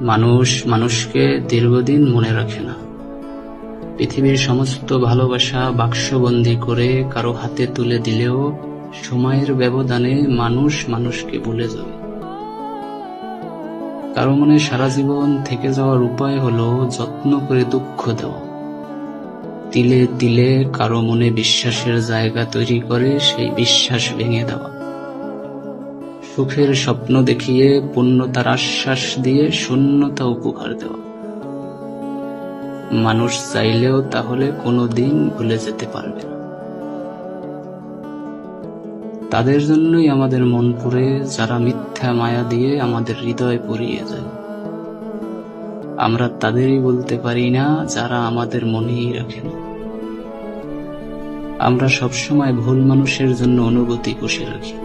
মানুষ মানুষকে দীর্ঘদিন মনে রাখে না। পৃথিবীর সমস্ত ভালোবাসা বাক্সবন্দি করে কারও হাতে তুলে দিলেও সময়ের ব্যবধানে মানুষ মানুষকে ভুলে যাবে কারও মনে সারা জীবন থেকে যাওয়ার উপায় হলো যত্ন করে দুঃখ দেওয়া। তিলে তিলে কারও মনে বিশ্বাসের জায়গা তৈরি করে সেই বিশ্বাস ভেঙে দেওয়া। সুখের স্বপ্ন দেখিয়ে পূর্ণতার আশ্বাস দিয়ে শূন্যতা উপহার দেওয়া। মানুষ চাইলেও তাহলে কোনো দিন ভুলে যেতে পারবে না। তাদের জন্যই আমাদের মন পুরে যারা মিথ্যা মায়া দিয়ে আমাদের হৃদয় পুড়িয়ে যায়। আমরা তাদেরই বলতে পারি না, যারা আমাদের মনেই রাখেন আমরা সবসময় ভুল মানুষের জন্য অনুভূতি পুষে রাখি।